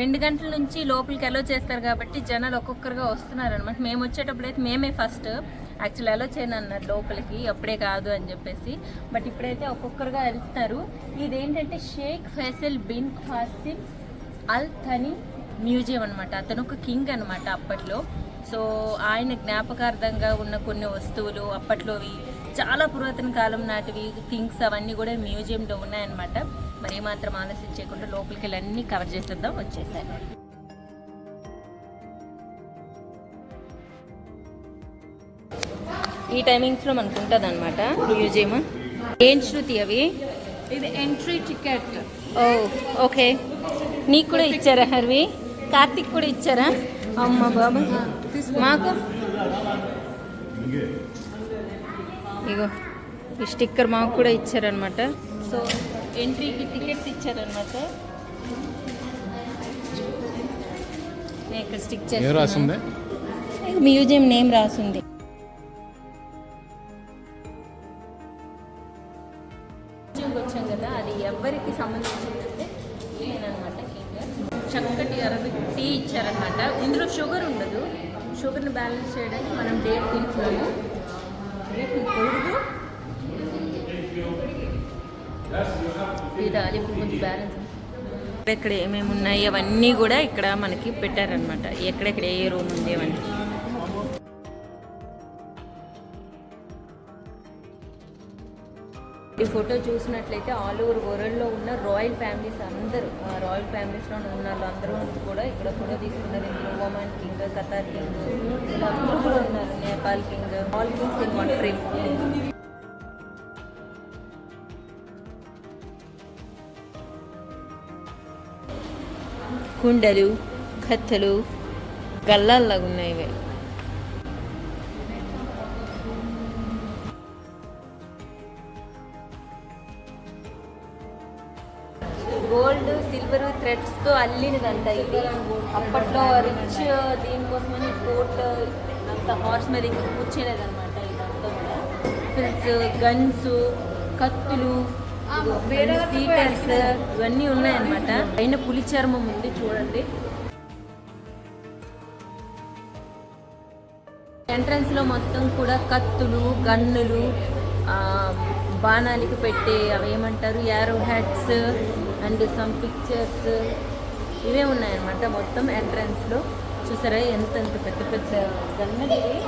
రెండు గంటల నుంచి లోపలికి అలో చేస్తారు కాబట్టి జనాలు ఒక్కొక్కరుగా వస్తున్నారు అనమాట మేము వచ్చేటప్పుడు అయితే మేమే ఫస్ట్ యాక్చువల్ అలో చేయను అన్నారు లోపలికి అప్పుడే కాదు అని చెప్పేసి. బట్ ఇప్పుడైతే ఒక్కొక్కరుగా వెళ్తున్నారు ఇదేంటంటే Sheikh Faisal bin Qassim Al Thani museum అనమాట అతను ఒక కింగ్ అనమాట అప్పట్లో. సో ఆయన జ్ఞాపకార్థంగా ఉన్న కొన్ని వస్తువులు అప్పట్లోవి చాలా పురాతన కాలం నాటివి థింగ్స్ అవన్నీ కూడా మ్యూజియంలో ఉన్నాయన్నమాట. మరి మాత్రం ఆలస్యం చేయకుండా లోపలికి వెళ్ళి అన్నీ కవర్ చేసేద్దాం వచ్చేసారు ఈ టైమింగ్స్లో మనకు ఉంటుంది అనమాట మ్యూజియం ఏం శృతి అవి? ఇది ఎంట్రీ టికెట్ ఓ ఓకే నీకు కూడా ఇచ్చారా హర్వి కార్తిక్ కూడా ఇచ్చారా? అమ్మ బాబా. మాకు? ఇగో ఈ స్టిక్కర్ మాకు కూడా ఇచ్చారనమాట సో ఎంట్రీకి టికెట్స్ ఇచ్చారనమాట నేను ఇక్కడ స్టిక్ చేస్తాను మ్యూజియం నేమ్ రాసింది. వచ్చాం కదా అది ఎవరికి సంబంధించిందంటే చక్కటి అరబిక్ టీ ఇచ్చారనమాట ఇందులో షుగర్ ఉండదు. షుగర్ని బ్యాలెన్స్ చేయడానికి మనం డేట్ తింటున్నాము డేట్ కూడదు ఇది ఏమేమి ఉన్నాయి అవన్నీ కూడా ఇక్కడ మనకి పెట్టారనమాట ఎక్కడెక్కడ ఏ రూమ్ ఉంది అవన్నీ. ఈ ఫోటో చూసినట్లయితే ఆల్ ఓవర్ వరల్డ్లో ఉన్న రాయల్ ఫ్యామిలీస్ అందరూ రాయల్ ఫ్యామిలీస్లో ఉన్న వాళ్ళందరూ కూడా ఇక్కడ ఫోటో తీసుకున్నారు. ఇందులో ఒమాన్ కింగ్ కతార్ కింగ్ అందరూ కూడా ఉన్నారు. Nepal king all kings in one frame కుండలు కత్తలు గల్లాల్లాగా ఉన్నాయి ఇవి. గోల్డ్ సిల్వర్ థ్రెడ్స్తో అల్లినదంట ఇది. అప్పట్లో రిచ్ దీనికోసమని కోట్ అంత హార్స్ మీద ఇంకా కూర్చోలేదన్నమాట ఇదంతా కూడా. ఫిల్స్ గన్స్ కత్తులు సీటర్స్ ఇవన్నీ ఉన్నాయన్నమాట. పైన పులి చర్మం ఉంది చూడండి. ఎంట్రన్స్లో మొత్తం కూడా కత్తులు గన్నులు ఆ, బాణాలకి పెట్టే అవి ఏమంటారు? Arrow hats and some pictures ఇవే ఉన్నాయన్నమాట మొత్తం ఎంట్రన్స్లో. చూసారా? ఎంత ఎంత పెద్ద పెద్ద గన్నులు ఇవి.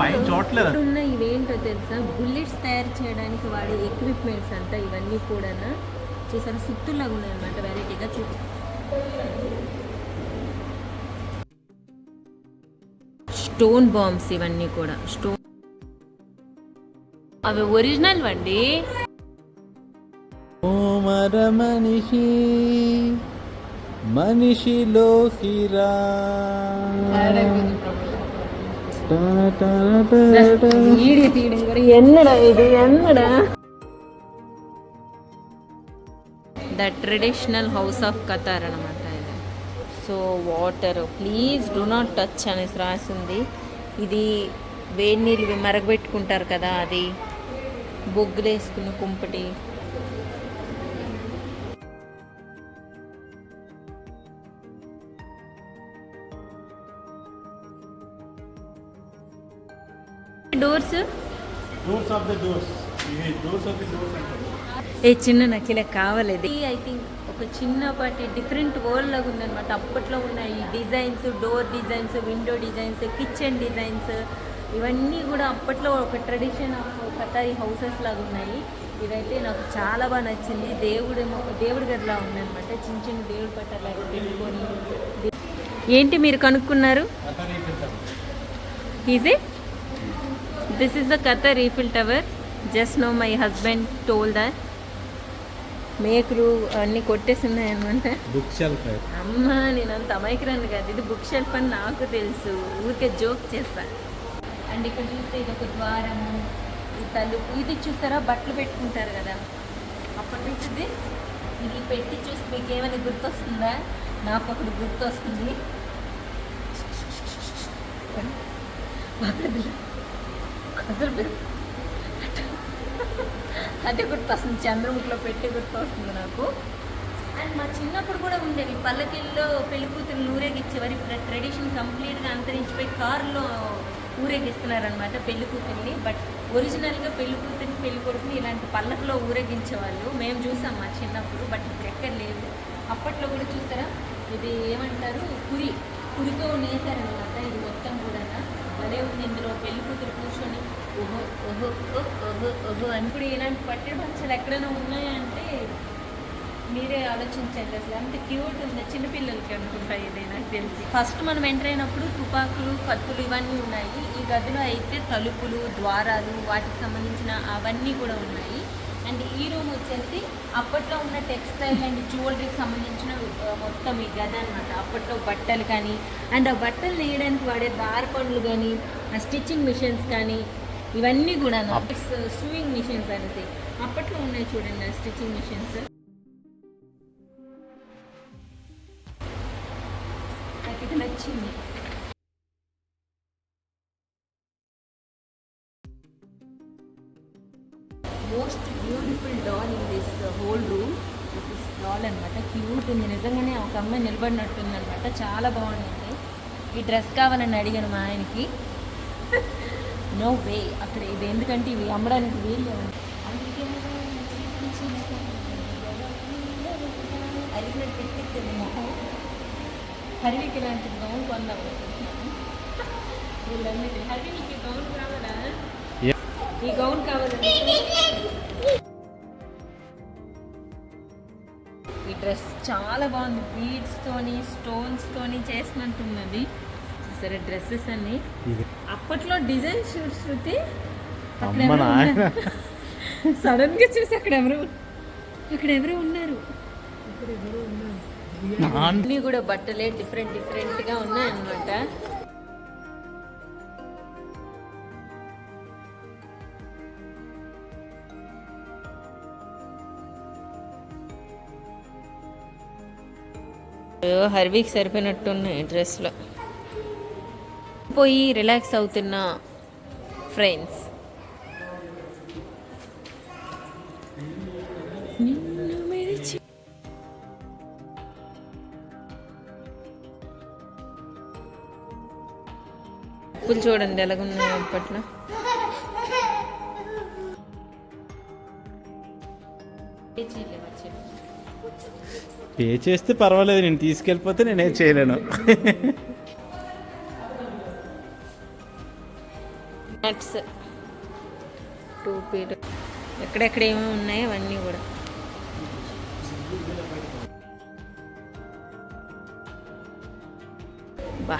పైన? ఇక్కడ ఉన్న ఇవేంటో తెలుసా? బుల్లెట్స్ తయారు చేయడానికి వాడే ఎక్విప్మెంట్స్ అంతా ఇవన్నీ కూడా చూసారా? సుత్తులాగా ఉన్నాయన్నమాట వెరైటీగా చూపి స్టోన్ బాంబ్స్ ఇవన్నీ కూడా. స్టోన్ అవి ఒరిజినల్ వండి. ఓ మర మనిషి మనిషిలోకి రా the traditional house of Qatar అనమాట ఇది. So water please do not touch అనేసి రాసింది. ఇది వేడి నీళ్ళు మరగబెట్టుకుంటారు కదా అది బొగ్గులు వేసుకుని కుంపటి. Doors doors of the doors ఇవి డోర్స్ ఆఫ్ ది డోర్స్ ఏ చిన్న నకిల కావలేదు. ఐ థింక్ ఒక చిన్నపాటి డిఫరెంట్ వరల్డ్ లాగా ఉందన్నమాట. అప్పట్లో ఉన్న ఈ designs door designs window designs kitchen designs ఇవన్నీ కూడా అప్పట్లో ఒక ట్రెడిషన్ ఆఫ్ కటారి హౌసెస్ లాగా ఉన్నాయి. ఇదైతే నాకు చాలా బాగా నచ్చింది. దేవుడేమో దేవుడి గదిలా ఉందన్నమాట. చిన్న చిన్న దేవుడి పట్టాలు పెట్టుకొని. ఏంటి మీరు కనుక్కున్నారు? Easy this is the Qatar refill tower just no my husband told that మేకులు అన్నీ కొట్టేసి ఉన్నాయన్నమాట బుక్ షెల్ఫ్ అమ్మా నేను అంత అమాయకురాను కాదు. ఇది బుక్ షెల్ఫ్ అని నాకు తెలుసు. ఊరికే జోక్ చేస్తా. అండ్ ఇక్కడ చూస్తే ఇది ఒక ద్వారము తలుపు. ఇది చూస్తారా బట్టలు పెట్టుకుంటారు కదా. అప్పటి నుంచి ఇది ఇది పెట్టి చూస్తే మీకు ఏమైనా గుర్తొస్తుందా? నాకు ఒకటి గుర్తొస్తుంది. అసలు అదే గుర్తొస్తుంది చంద్రముఖిలో పెట్టి గుర్తొస్తుంది నాకు. అండ్ మా చిన్నప్పుడు కూడా ఉండేవి. పల్లకిల్లో పెళ్ళి కూతురు ఊరేగించేవారు. ఇప్పుడు ట్రెడిషన్ కంప్లీట్గా అంతరించిపోయి కారులో ఊరేగిస్తున్నారనమాట పెళ్ళి కూతుర్ని. బట్ ఒరిజినల్గా పెళ్ళి కూతుర్ని పెళ్ళి కొడుకుని ఇలాంటి పల్లకిలో ఊరేగించేవాళ్ళు. మేము చూసాం మా చిన్నప్పుడు బట్ ఇప్పుడు ఎక్కడ లేదు. అప్పట్లో కూడా చూస్తారా? ఇది ఏమంటారు? కురి. కురితో నేసారనమాట ఇది మొత్తం కూడా అదే ఉంది ఇందులో పెళ్ళి కూతురు కూర్చొని ఓహో ఓహో ఓ, ఓహో ఓహో అని ఇప్పుడు ఇలాంటి పట్టెడు పంచలు ఎక్కడైనా ఉన్నాయంటే మీరే ఆలోచించండి అసలు. అంత క్యూట్ ఉంది చిన్నపిల్లలకి అనుకుంటా ఇది నాకు తెలిసి. ఫస్ట్ మనం ఎంటర్ అయినప్పుడు తుపాకులు కత్తులు ఇవన్నీ ఉన్నాయి. ఈ గదిలో అయితే తలుపులు ద్వారాలు వాటికి సంబంధించిన అవన్నీ కూడా ఉన్నాయి. అండ్ ఈ రూమ్ వచ్చేసి అప్పట్లో ఉన్న టెక్స్టైల్ అండ్ జ్యువెలరీకి సంబంధించిన మొత్తం ఈ గది అనమాట అప్పట్లో బట్టలు కానీ అండ్ ఆ బట్టలు నేయడానికి వాడే దార పనులు కానీ ఆ స్టిచ్చింగ్ మిషన్స్ కానీ ఇవన్నీ కూడా సూయింగ్ మిషన్స్ అనేసి. అప్పట్లో ఉన్నాయి చూడండి ఆ స్టిచ్చింగ్ మిషన్స్ నాకు ఇది నచ్చింది. అనమాట క్యూట్ ఉంది. నిజంగానే ఒక అమ్మాయి నిలబడినట్టుంది అనమాట చాలా బాగుండింది ఈ డ్రెస్ కావాలని అడిగాను మా ఆయనకి. నో వే అక్కడ ఇది ఎందుకంటే ఇవి అమ్మడానికి వీలు హరివికి ఇలాంటి గౌన్ కొందాం. వీళ్ళందరికీ. హరివి నీకు ఈ గౌన్ కావాలా ఈ గౌన్ కావాలండి ఈ డ్రెస్ చాలా బాగుంది. బీడ్స్ తోని స్టోన్స్ తోని చేసినట్టున్నది. సరే డ్రెస్సెస్ అన్ని. అప్పట్లో డిజైన్ షూట్ శృతి సడన్గా చూసి అక్కడ ఎవరు అక్కడ ఎవరు ఉన్నారు. అన్నీ కూడా బట్టలే డిఫరెంట్ డిఫరెంట్గా హర్వీకి సరిపోయినట్టున్నాయి డ్రెస్లో పోయి రిలాక్స్ అవుతున్న ఫ్రెండ్స్ నిన్ను చూడండి ఎలాగున్నాయి అప్పట్లో. పే చేస్తే పర్వాలేదు నేను తీసుకెళ్ళిపోతే నేనేం చేయలేను. నట్స్ టూ పీర్ ఎక్కడెక్కడ ఏమేమి ఉన్నాయి అవన్నీ కూడా. బా.